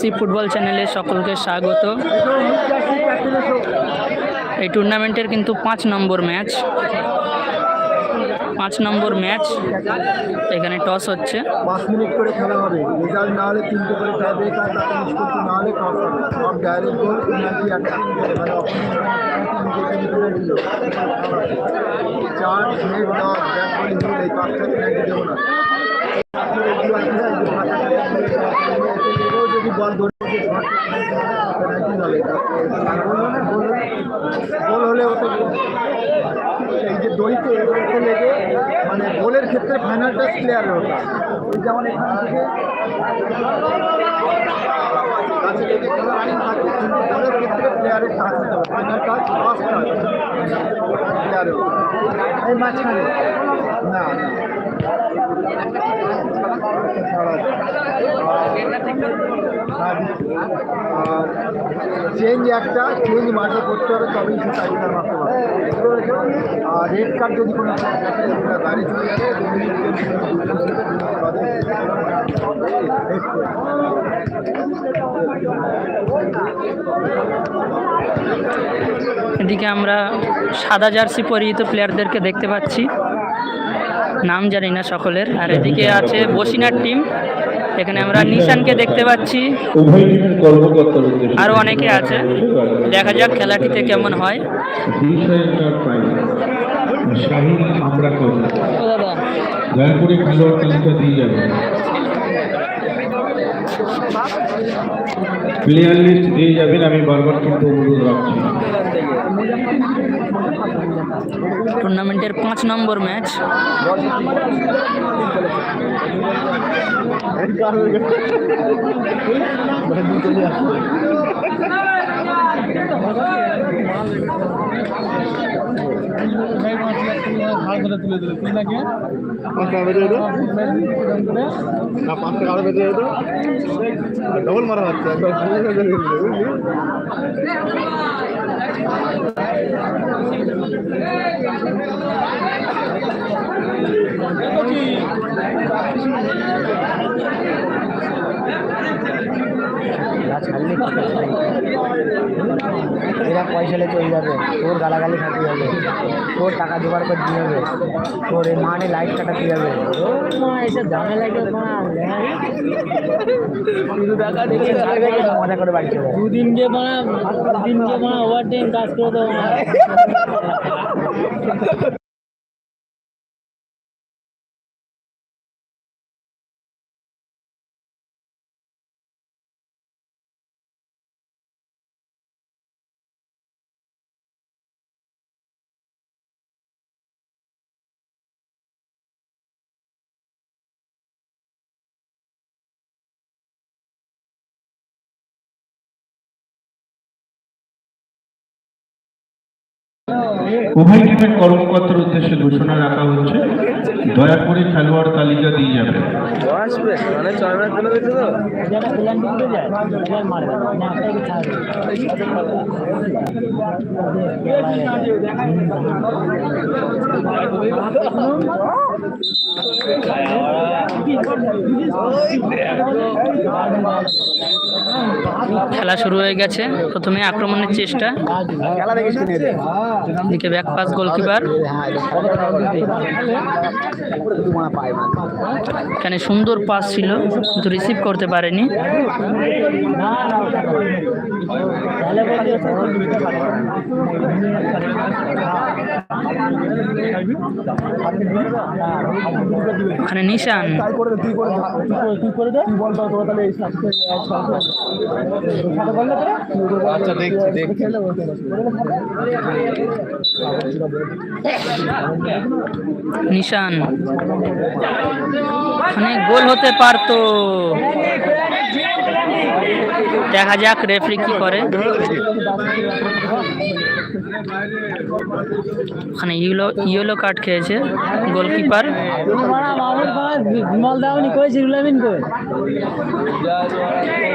C football চ্যানেলে সকলকে স্বাগত। এই টুর্নামেন্টের কিন্তু পাঁচ নম্বর ম্যাচ। পাঁচ নম্বর ম্যাচ। এখানে টস হচ্ছে। মিনিট রেজাল্ট না হলে মানে চার নেট দশ, ব্যাট এই পাঁচটা দেবো না যদি বল ধরে পেনাল্টি হবে গোল হলে ওটা এই যে দড়িতে লেগে মানে গোলের ক্ষেত্রে ফাইনাল টাচ ওটা এই যেমন এখান থেকে কাছে খেলা থাকে হতে ফার্স্ট টাচ প্লেয়ারের এই মাঝখানে। না না। চেঞ্জ একটা চেঞ্জ মাঠে করতে হবে, তবেই সে টাইগার মারতে পারবে আর রেড কার্ড যদি কোনো বাইরে চলে যাবে। এদিকে আমরা সাদা জার্সি পরিহিত প্লেয়ারদেরকে দেখতে পাচ্ছি নাম জানি না সকলের। আর এদিকে আছে বসিনার টিম এখানে আমরা নিশানকে দেখতে পাচ্ছি। আরও অনেকে আছে। দেখা যাক খেলাটিতে কেমন হয়। আমি বারবার কিন্তু অনুরোধ রাখছি। টুর্নামেন্টের পাঁচ নম্বর ম্যাচ red card হয়ে গেছে। মানে দুটো নিয়ে আসবে। পাঁচটা বেজে যেত না পাঁচটা কারো বেজে যেত ডবল মারা হচ্ছে একবার হয়ে এরা পয়সা লেগে চলে যাবে। তোর গালাগালি খাতে যাবে তোর টাকা জোগাড় করে দিয়ে যাবে তোর এই মাঠে লাইট কাটাতে যাবে মজা করে বাড়ি চলে। দুদিন যে মানে দিন যে মানে ওভার টাইম কাজ করে দেবো। উভয় টিমের কর্মকর্তার উদ্দেশ্যে ঘোষণা রাখা হচ্ছে দয়া করে খেলোয়াড় তালিকা দিয়ে যাবেন খেলা শুরু হয়ে গেছে। প্রথমে আক্রমণের চেষ্টা। খেলা দেখিস কিনে দে এদিকে ব্যাক পাস গোলকিপার। এখানে সুন্দর পাস ছিল, কিন্তু রিসিভ করতে পারেনি। ওখানে নিশান। আচ্ছা দেখছি দেখছি। নিশান। ওখানে গোল হতে পারতো। দেখা যাক রেফারি কি করে। ওখানে ইয়েলো ইয়েলো কার্ড খেয়েছে গোলকিপার। বিমল দাওনি কই জিরুলামিন কই জিরুলামিন কই এই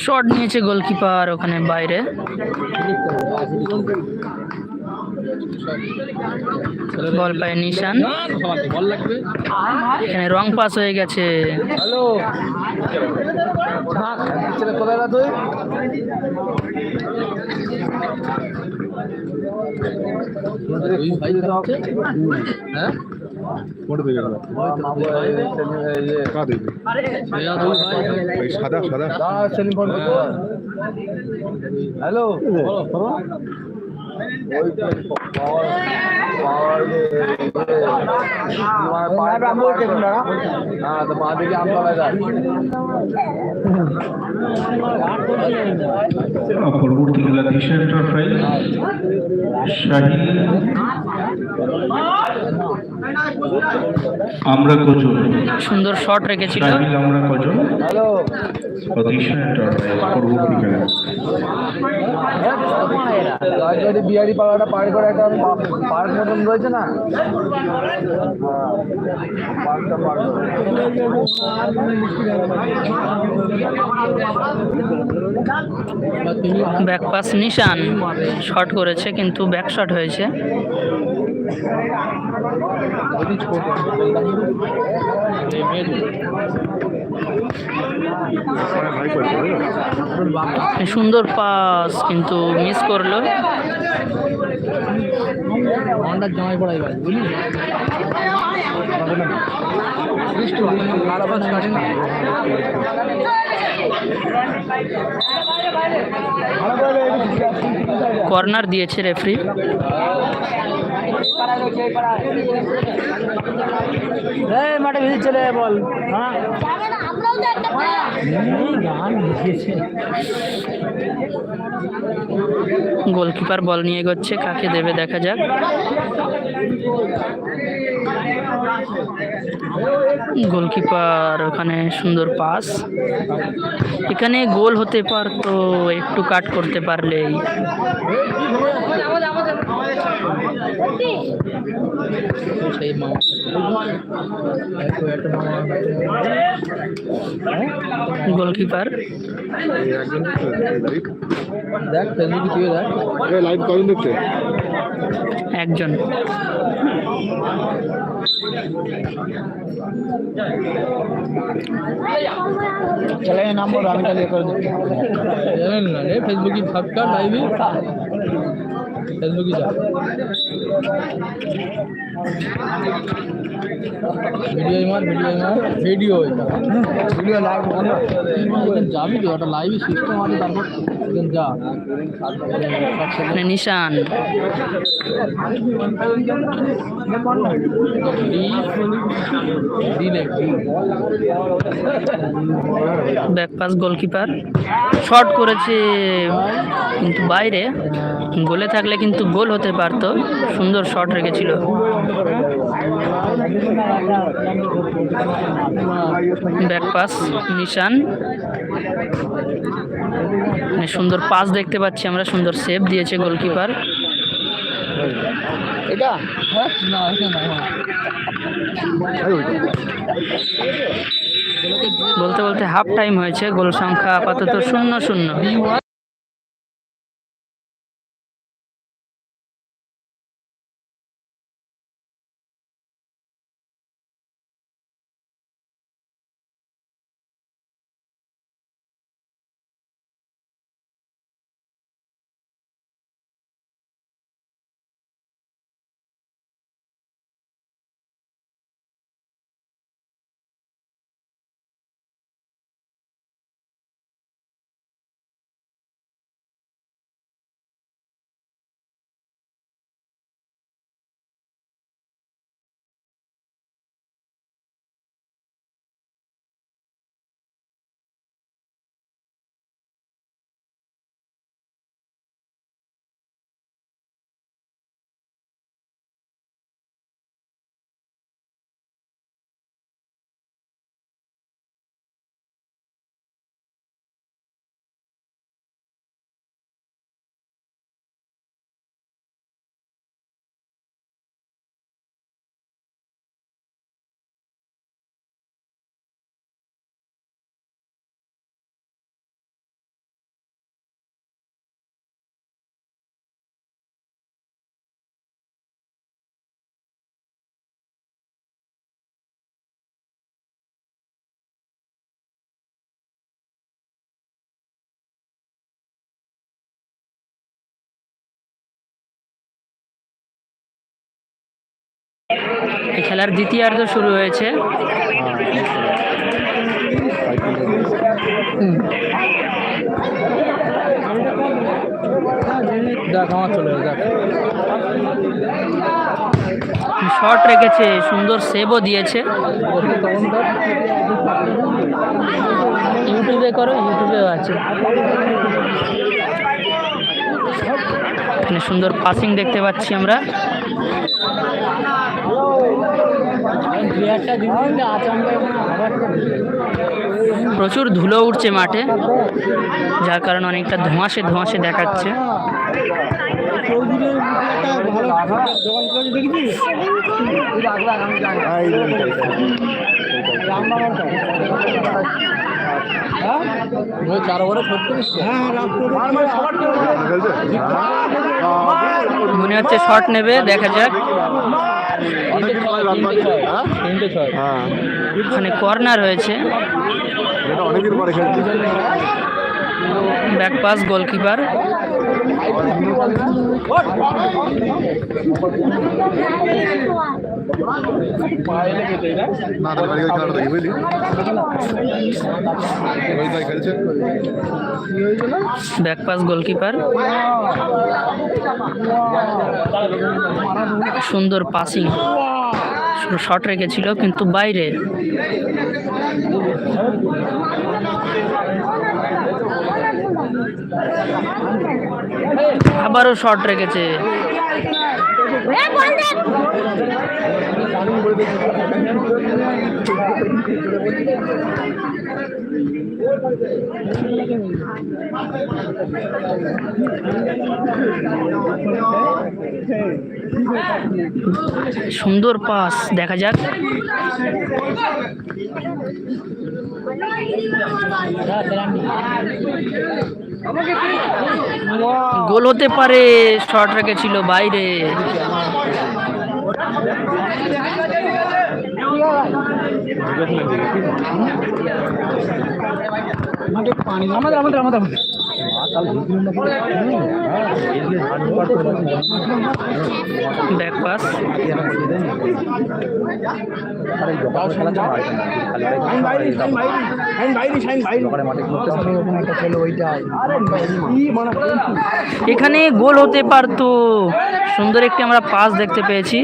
শট নিয়েছে গোলকিপার ওখানে বাইরে। বল পায় নিশান। এখানে রং পাস হয়ে গেছে। হ্যালো হ্যাঁ হ্যালো হ্যাঁ তো মা দেখি পরবর্তী খেলা দিশা এন্টারপ্রাইজ শাহিন আমরা কজন? সুন্দর শট রেখেছিল। আমরা কজন? বিহারি পাড়াটা পার করে একটা পার্ক মতন রয়েছে না? পার্কটা পার ব্যাক পাস নিশান শট করেছে কিন্তু ব্যাক শট হয়েছে। সুন্দর পাস কিন্তু মিস করল। জামাই পড়াই ভাই বুঝলি? কর্নার দিয়েছে রেফরি এই মাঠে ভিজে চলে বল। হ্যাঁ। গোলকিপার বল নিয়ে এগোচ্ছে কাকে দেবে দেখা যাক। গোলকিপার ওখানে সুন্দর পাস। এখানে গোল হতে পারতো একটু কাট করতে পারলেই। গোলকিপার। দেখ ফেসবুকে দেখ? লাইভ কজন দেখছে একজন। চলে নাম্বার আমি তাহলে করে দিচ্ছি। জানেন না রে ফেসবুকে সাবস্ক্রাইব লাইভে ফেসবুকে যা ভিডিও মার ভিডিও মার। ভিডিও এটা। ভিডিও লাইভ এখানে যাবি তো একটা লাইভে সিস্টেম আছে তারপর যা। নিশান। গোলকিপার। শট করেছে, কিন্তু বাইরে। গোলে থাকলে কিন্তু গোল হতে পারতো। সুন্দর শট রেখেছিল। মানে সুন্দর পাস দেখতে পাচ্ছি আমরা, সুন্দর সেভ দিয়েছে গোলকিপার। বলতে বলতে হাফ টাইম হয়েছে গোল সংখ্যা আপাতত শূন্য শূন্য। এই খেলার দ্বিতীয়ার্ধ শুরু হয়েছে। শট রেখেছে সুন্দর সেভও দিয়েছে। ইউটিউবে করো ইউটিউবেও আছে। এখানে সুন্দর পাসিং দেখতে পাচ্ছি আমরা প্লেয়ারটা দিন আছে আমরা আবার প্রচুর ধুলো উঠছে মাঠে, যার কারণে অনেকটা ধোঁয়াশে ধোঁয়াশে দেখাচ্ছে। মনে হচ্ছে শট নেবে, দেখা যাক। হ্যাঁ? হ্যাঁ। ওখানে কর্নার রয়েছে। এটা অনেকদিন পরে খেলছে। Back pass, goalkeeper. না তাহলে বাড়ি খেলাটা দেখি বুঝলি ওই তাই খেলছে ব্যাক পাস, গোলকিপার। সুন্দর পাসিং শট রেখেছিল, কিন্তু বাইরে। আবারও শর্ট রেখেছে। সুন্দর পাস দেখা যাক। গোল হতে পারে শর্ট রেখে ছিল বাইরে। আমাদের আমাদের আমাদের। ব্যাক এখানে গোল হতে পারতো। সুন্দর একটি আমরা পাস দেখতে পেয়েছি।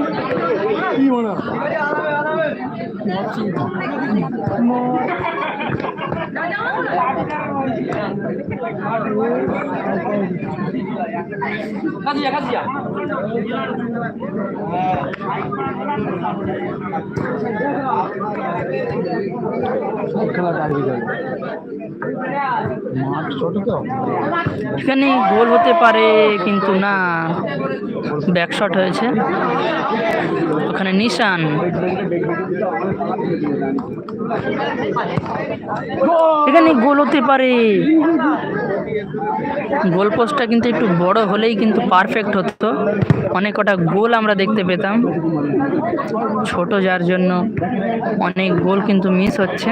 এখানে গোল হতে পারে, কিন্তু না। ব্যাক শট হয়েছে। ওখানে নিশান। এখানে গোল হতে পারে। গোল পোস্টটা কিন্তু একটু বড় হলেই কিন্তু পারফেক্ট হতো। অনেক কটা গোল আমরা দেখতে পেতাম। ছোট যার জন্য অনেক গোল কিন্তু মিস হচ্ছে।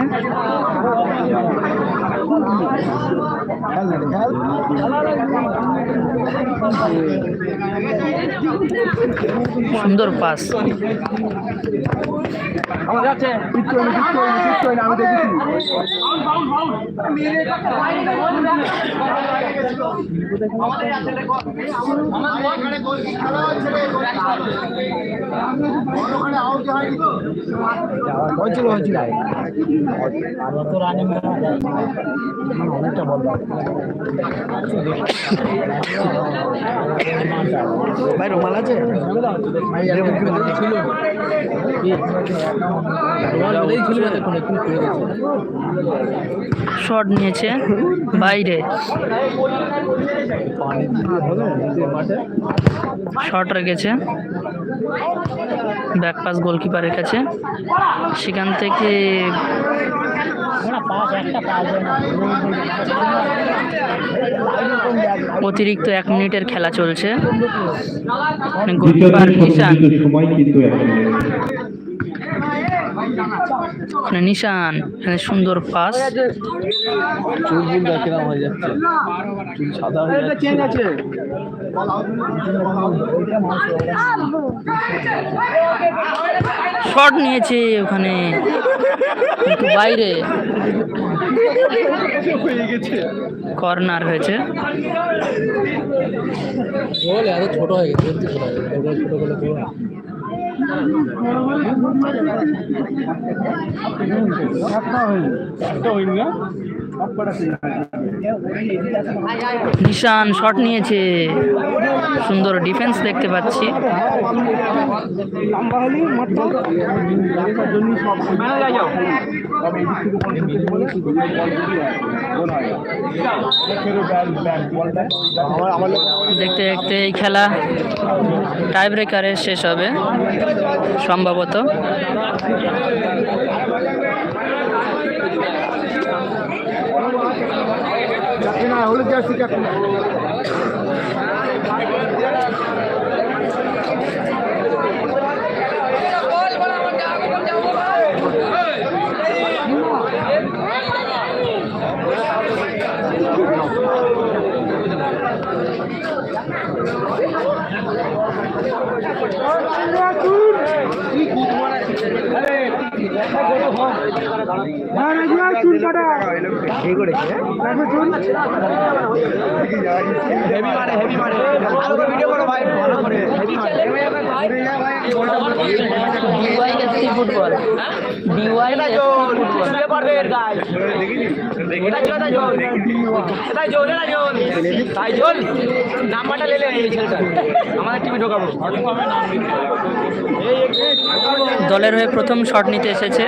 সুন্দর পাস আমার যাচ্ছে কিচ্ছু হয়নি কিচ্ছু হয়নি কিচ্ছু হয়নি আমি দেখেছি। হয়েছিল হয়েছিল। অনেকটা বল ভাই রুমাল আছে। শট নিয়েছে বাইরে। শট রেখেছে। ব্যাক পাস গোলকিপারের কাছে। সেখান থেকে অতিরিক্ত এক মিনিটের খেলা চলছে। গোলকিপার নিশান এখানে নিশান এখানে সুন্দর পাস। চুল দেখলাম হয়ে যাচ্ছে? চুল সাদা হয়ে যাচ্ছে। শট নিয়েছে ওখানে। কিন্তু বাইরে কর্নার হয়েছে। গোল এত ছোট হয়ে গেছে ছোট হয়ে গেছে। গোল ছোট করলে কি হয়? নিশান শট নিয়েছে। সুন্দর ডিফেন্স দেখতে পাচ্ছি। দেখতে দেখতে এই খেলা টাই ব্রেকারে শেষ হবে, সম্ভবত। হলুদ জার্সিটা ঠিক করেছে হ্যাঁ? না হলুদ jersey captain DYSC football DYSC football দলের হয়ে প্রথম শট নিতে এসেছে।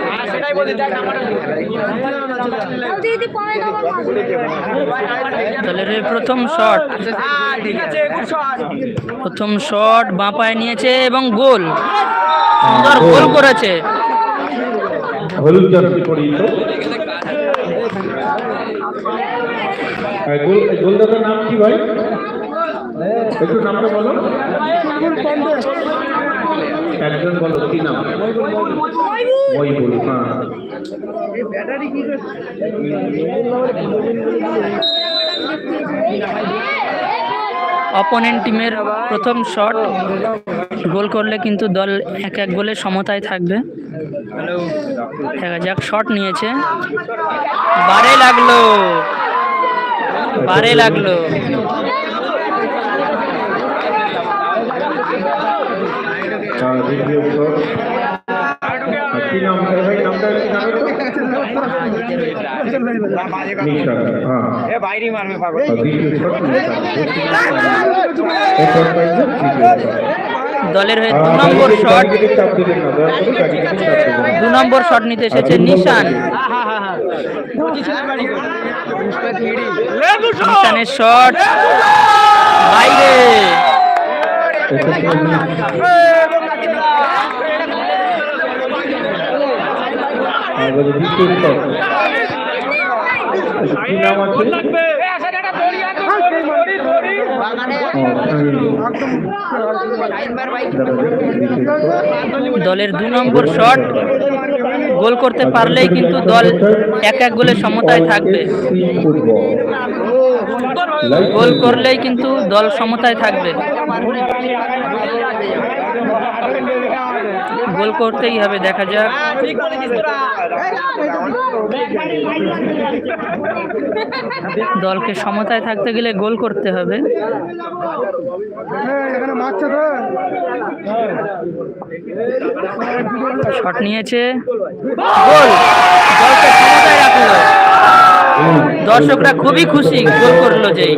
দিদি পরে যাব দলের হয়ে প্রথম শট প্রথম শট বাঁ পায়ে নিয়েছে এবং গোল। সুন্দর গোল করেছে। গোলদাতার নাম কি ভাই? একটু নামটা বলো। একজন বলো, কি নাম? হ্যাঁ। অপোনেন্ট টিমের প্রথম শট, গোল করলে কিন্তু দল এক এক গোলে সমতায় থাকবে। দেখা যাক, শট নিয়েছে। বারে লাগল বারে লাগল আর দ্বিতীয় শট আর দলের হয়ে দু নম্বর শট দু নম্বর শট নিতে এসেছে নিশান। নিশানের শট বাইরে। আর দ্বিতীয় শট কি নাম আছে? দলের দু নম্বর শট। গোল করতে পারলেই কিন্তু দল এক এক গোলে সমতায় থাকবে। গোল করলেই কিন্তু দল সমতায় থাকবে। গোল করতেই হবে দেখা যাক। দলকে সমতায় থাকতে গেলে গোল করতে হবে। শট নিয়েছে। গোল। দলকে সমতায় রাখল। দর্শকরা খুবই খুশি গোল করল যেই।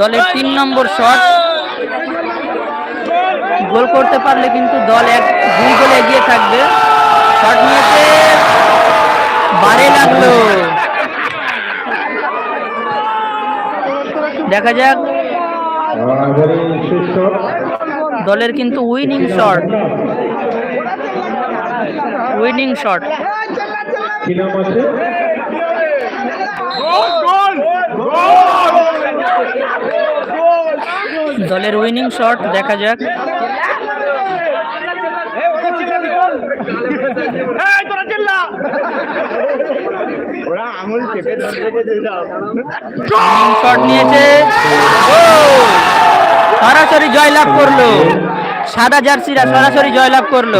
দলের তিন নম্বর শট। গোল করতে পারলে কিন্তু দল এক দুই গোলে এগিয়ে থাকবে। শট নিয়েছে বারে লাগল। দেখা যাক। দলের কিন্তু উইনিং শট। Winning shot. কি নাম আছে? দলের উইনিং শট দেখা যাক। শট নিয়েছে। গোল! সরাসরি জয়লাভ করল। সাদা জার্সিরা সরাসরি জয়লাভ করল।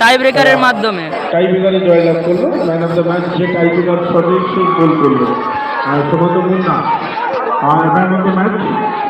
টাই ব্রেকারের মাধ্যমে। টাই ব্রেকারে জয়লাভ করল। ম্যান অফ দ্য ম্যাচ যে টাই ব্রেকার সেই গোল করল। আর সুমন্ত All right.